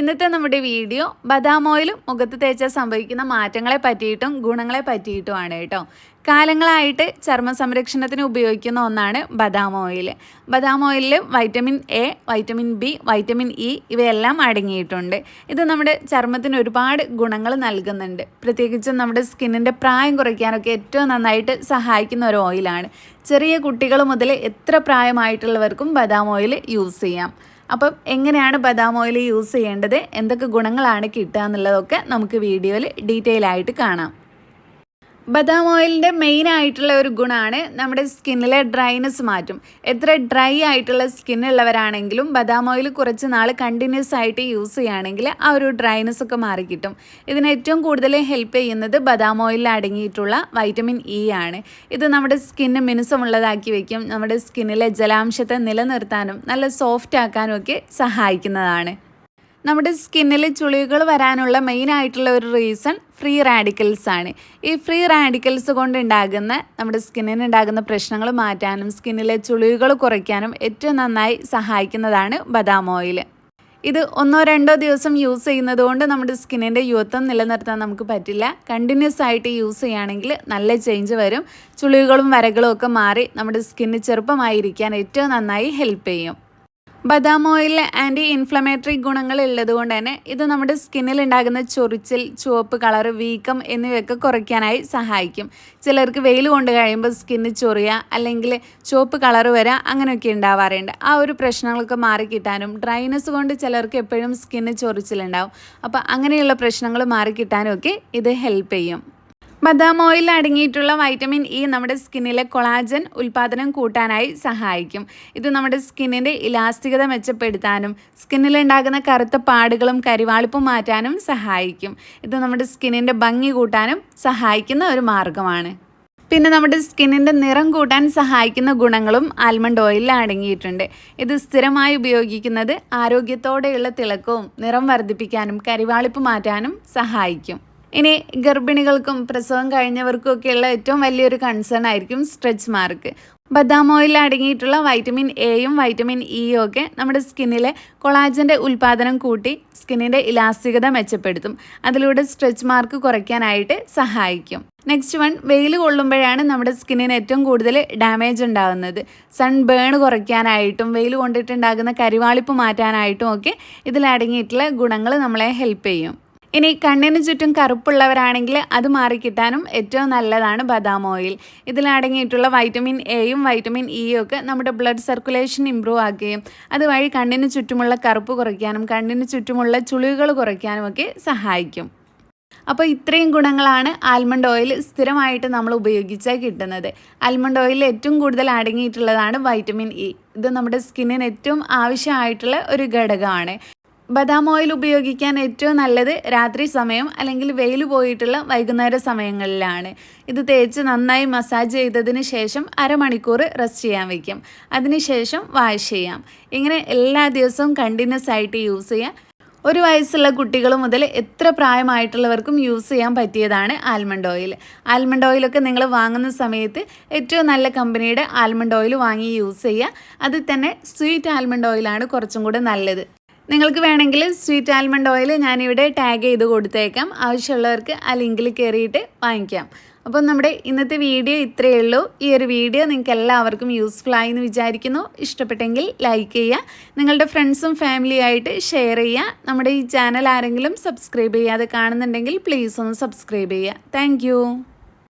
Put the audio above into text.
ഇന്നത്തെ നമ്മുടെ വീഡിയോ ബദാം ഓയിലും മുഖത്ത് തേച്ചാൽ സംഭവിക്കുന്ന മാറ്റങ്ങളെ പറ്റിയിട്ടും ഗുണങ്ങളെ പറ്റിയിട്ടുമാണ് കേട്ടോ. കാലങ്ങളായിട്ട് ചർമ്മ സംരക്ഷണത്തിന് ഉപയോഗിക്കുന്ന ഒന്നാണ് ബദാം ഓയിൽ. ബദാം ഓയിലിൽ vitamin A vitamin B vitamin E ഇവയെല്ലാം അടങ്ങിയിട്ടുണ്ട്. ഇത് നമ്മുടെ ചർമ്മത്തിന് ഒരുപാട് ഗുണങ്ങൾ നൽകുന്നുണ്ട്. പ്രത്യേകിച്ചും നമ്മുടെ സ്കിന്നിന്റെ പ്രായം കുറയ്ക്കാനൊക്കെ ഏറ്റവും നന്നായിട്ട് സഹായിക്കുന്ന ഒരു ഓയിലാണ്. ചെറിയ കുട്ടികൾ മുതൽ എത്ര പ്രായമായിട്ടുള്ളവർക്കും ബദാം ഓയിൽ യൂസ് ചെയ്യാം. അപ്പം എങ്ങനെയാണ് ബദാം ഓയിൽ യൂസ് ചെയ്യേണ്ടത്? എന്തൊക്കെ ഗുണങ്ങളാണ് കിട്ടുക എന്നുള്ളതൊക്കെ നമുക്ക് വീഡിയോയിൽ ഡീറ്റെയിൽ ആയിട്ട് കാണാം. ബദാം ഓയിലിന്റെ മെയിൻ ആയിട്ടുള്ള ഒരു ഗുണമാണ് നമ്മുടെ സ്കിന്നിലെ ഡ്രൈനെസ് മാറ്റും. എത്ര ഡ്രൈ ആയിട്ടുള്ള സ്കിന്നുള്ളവരാണെങ്കിലും ബദാം ഓയിൽ കുറച്ച് നാൾ കണ്ടിന്യൂസ് ആയിട്ട് യൂസ് ചെയ്യുകയാണെങ്കിൽ ആ ഒരു ഡ്രൈനെസ് ഒക്കെ മാറിക്കിട്ടും ഇതിന് ഏറ്റവും കൂടുതൽ ഹെൽപ്പ് ചെയ്യുന്നത് ബദാം ഓയിലിൽ അടങ്ങിയിട്ടുള്ള വൈറ്റമിൻ ഇ ആണ്. ഇത് നമ്മുടെ സ്കിന്ന് മിനുസമുള്ളതാക്കി വയ്ക്കും. നമ്മുടെ സ്കിന്നിലെ ജലാംശത്തെ നിലനിർത്താനും നല്ല സോഫ്റ്റ് ആക്കാനും ഒക്കെ സഹായിക്കുന്നതാണ്. നമ്മുടെ സ്കിന്നിൽ ചുളികൾ വരാനുള്ള മെയിൻ ആയിട്ടുള്ള ഒരു റീസൺ ഫ്രീ റാഡിക്കൽസ് ആണ്. ഈ ഫ്രീ റാഡിക്കൽസ് കൊണ്ട് ഉണ്ടാകുന്ന നമ്മുടെ സ്കിന്നിന് ഉണ്ടാകുന്ന പ്രശ്നങ്ങൾ മാറ്റാനും സ്കിന്നിലെ ചുളിവുകൾ കുറയ്ക്കാനും ഏറ്റവും നന്നായി സഹായിക്കുന്നതാണ് ബദാം ഓയിൽ. ഇത് ഒന്നോ രണ്ടോ ദിവസം യൂസ് ചെയ്യുന്നത് കൊണ്ട് നമ്മുടെ സ്കിന്നിന്റെ യുവത്വം നിലനിർത്താൻ നമുക്ക് പറ്റില്ല. കണ്ടിന്യൂസ് ആയിട്ട് യൂസ് ചെയ്യുകയാണെങ്കിൽ നല്ല ചേഞ്ച് വരും. ചുളിവുകളും വരകളും ഒക്കെ മാറി നമ്മുടെ സ്കിന്ന് ചെറുപ്പമായിരിക്കാൻ ഏറ്റവും നന്നായി ഹെൽപ്പ് ചെയ്യും. ബദാം ഓയിലിൽ ആന്റി ഇൻഫ്ലമേറ്ററി ഗുണങ്ങൾ ഉള്ളതുകൊണ്ട് തന്നെ ഇത് നമ്മുടെ സ്കിന്നിൽ ഉണ്ടാകുന്ന ചൊറിച്ചിൽ ചുവപ്പ് കളർ വീക്കം എന്നിവയൊക്കെ കുറയ്ക്കാനായി സഹായിക്കും. ചിലർക്ക് വെയിൽ കൊണ്ട് കഴിയുമ്പോൾ സ്കിന്ന് ചൊറിയുക അല്ലെങ്കിൽ ചുവപ്പ് കളർ വരിക അങ്ങനെയൊക്കെ ഉണ്ടാവാറുണ്ട്. ആ ഒരു പ്രശ്നങ്ങളൊക്കെ മാറിക്കിട്ടാനും ഡ്രൈനെസ് കൊണ്ട് ചിലർക്ക് എപ്പോഴും സ്കിന്ന് ചൊറിച്ചിലുണ്ടാവും. അപ്പോൾ അങ്ങനെയുള്ള പ്രശ്നങ്ങൾ മാറിക്കിട്ടാനും ഒക്കെ ഇത് ഹെൽപ്പ് ചെയ്യും. ബദാം ഓയിൽ അടങ്ങിയിട്ടുള്ള വൈറ്റമിൻ ഇ നമ്മുടെ സ്കിന്നിലെ കൊളാജൻ ഉൽപാദനം കൂട്ടാനായി സഹായിക്കും. ഇത് നമ്മുടെ സ്കിന്നിന്റെ ഇലാസ്തികത മെച്ചപ്പെടുത്താനും സ്കിന്നിലുണ്ടാകുന്ന കറുത്ത പാടുകളും കരിവാളിപ്പും മാറ്റാനും സഹായിക്കും. ഇത് നമ്മുടെ സ്കിന്നിന്റെ ഭംഗി കൂട്ടാനും സഹായിക്കുന്ന ഒരു മാർഗമാണ്. പിന്നെ നമ്മുടെ സ്കിന്നിന്റെ നിറം കൂട്ടാൻ സഹായിക്കുന്ന ഗുണങ്ങളും ആൽമണ്ട് ഓയിലിൽ അടങ്ങിയിട്ടുണ്ട്. ഇത് സ്ഥിരമായി ഉപയോഗിക്കുന്നത് ആരോഗ്യത്തോടെയുള്ള തിളക്കവും നിറം വർദ്ധിപ്പിക്കാനും കരിവാളിപ്പ് മാറ്റാനും സഹായിക്കും. ഇനി ഗർഭിണികൾക്കും പ്രസവം കഴിഞ്ഞവർക്കും ഒക്കെയുള്ള ഏറ്റവും വലിയൊരു കൺസേൺ ആയിരിക്കും സ്ട്രെച്ച് മാർക്ക് ബദാം ഓയിലിൽ അടങ്ങിയിട്ടുള്ള വൈറ്റമിൻ എയും വൈറ്റമിൻ ഇയും ഒക്കെ നമ്മുടെ സ്കിന്നിലെ കൊളാജന്റെ ഉൽപ്പാദനം കൂട്ടി സ്കിന്നിന്റെ ഇലാസ്തികത മെച്ചപ്പെടുത്തും. അതിലൂടെ സ്ട്രെച്ച് മാർക്ക് കുറയ്ക്കാനായിട്ട് സഹായിക്കും. നെക്സ്റ്റ് വൺ വെയിൽ കൊള്ളുമ്പോഴാണ് നമ്മുടെ സ്കിന്നിന് ഏറ്റവും കൂടുതൽ ഡാമേജ് ഉണ്ടാകുന്നത്. സൺ ബേൺ കുറയ്ക്കാനായിട്ടും വെയിൽ കൊണ്ടിട്ടുണ്ടാകുന്ന കരിവാളിപ്പ് മാറ്റാനായിട്ടും ഒക്കെ ഇതിലടങ്ങിയിട്ടുള്ള ഗുണങ്ങൾ നമ്മളെ ഹെൽപ്പ് ചെയ്യും. ഇനി കണ്ണിന് ചുറ്റും കറുപ്പുള്ളവരാണെങ്കിൽ അത് മാറിക്കിട്ടാനും ഏറ്റവും നല്ലതാണ് ബദാം ഓയിൽ. ഇതിലടങ്ങിയിട്ടുള്ള വൈറ്റമിൻ എയും വൈറ്റമിൻ ഇയും ഒക്കെ നമ്മുടെ ബ്ലഡ് സർക്കുലേഷൻ ഇമ്പ്രൂവ് ആക്കുകയും അതുവഴി കണ്ണിന് ചുറ്റുമുള്ള കറുപ്പ് കുറയ്ക്കാനും കണ്ണിന് ചുറ്റുമുള്ള ചുളിവുകൾ കുറയ്ക്കാനും ഒക്കെ സഹായിക്കും. അപ്പോൾ ഇത്രയും ഗുണങ്ങളാണ് ആൽമണ്ട് ഓയിൽ സ്ഥിരമായിട്ട് നമ്മൾ ഉപയോഗിച്ചാൽ കിട്ടുന്നത്. ആൽമണ്ട് ഓയിൽ ഏറ്റവും കൂടുതൽ അടങ്ങിയിട്ടുള്ളതാണ് വൈറ്റമിൻ ഇ ഇത് നമ്മുടെ സ്കിന്നിന് ഏറ്റവും ആവശ്യമായിട്ടുള്ള ഒരു ഘടകമാണ്. ബദാം ഓയിൽ ഉപയോഗിക്കാൻ ഏറ്റവും നല്ലത് രാത്രി സമയം അല്ലെങ്കിൽ വെയിൽ പോയിട്ടുള്ള വൈകുന്നേര സമയങ്ങളിലാണ്. ഇത് തേച്ച് നന്നായി മസാജ് ചെയ്തതിന് ശേഷം അരമണിക്കൂർ റെസ്റ്റ് ചെയ്യാൻ വയ്ക്കും അതിനുശേഷം വാഷ് ചെയ്യാം. ഇങ്ങനെ എല്ലാ ദിവസവും കണ്ടിന്യൂസ് ആയിട്ട് യൂസ് ചെയ്യാം. ഒരു വയസ്സുള്ള കുട്ടികൾ മുതൽ എത്ര പ്രായമായിട്ടുള്ളവർക്കും യൂസ് ചെയ്യാൻ പറ്റിയതാണ് ആൽമണ്ട് ഓയിൽ. ആൽമണ്ട് ഓയിലൊക്കെ നിങ്ങൾ വാങ്ങുന്ന സമയത്ത് ഏറ്റവും നല്ല കമ്പനിയുടെ ആൽമണ്ട് ഓയിൽ വാങ്ങി യൂസ് ചെയ്യുക. അതിൽ തന്നെ സ്വീറ്റ് ആൽമണ്ട് ഓയിലാണ് കുറച്ചും കൂടെ നല്ലത്. നിങ്ങൾക്ക് വേണമെങ്കിൽ സ്വീറ്റ് ആൽമണ്ട് ഓയിൽ ഞാനിവിടെ ടാഗ് ചെയ്ത് കൊടുത്തേക്കാം. ആവശ്യമുള്ളവർക്ക് ആ ലിങ്കിൽ കയറിയിട്ട് വാങ്ങിക്കാം. അപ്പം നമ്മുടെ ഇന്നത്തെ വീഡിയോ ഇത്രയേ ഉള്ളൂ. ഈ ഒരു വീഡിയോ നിങ്ങൾക്ക് എല്ലാവർക്കും യൂസ്ഫുൾ ആയി എന്ന് വിചാരിക്കുന്നു. ഇഷ്ടപ്പെട്ടെങ്കിൽ ലൈക്ക് ചെയ്യുക. നിങ്ങളുടെ ഫ്രണ്ട്സും ഫാമിലിയായിട്ട് ഷെയർ ചെയ്യുക. നമ്മുടെ ഈ ചാനൽ ആരെങ്കിലും സബ്സ്ക്രൈബ് ചെയ്യാതെ കാണുന്നുണ്ടെങ്കിൽ പ്ലീസ് ഒന്ന് സബ്സ്ക്രൈബ് ചെയ്യുക. താങ്ക്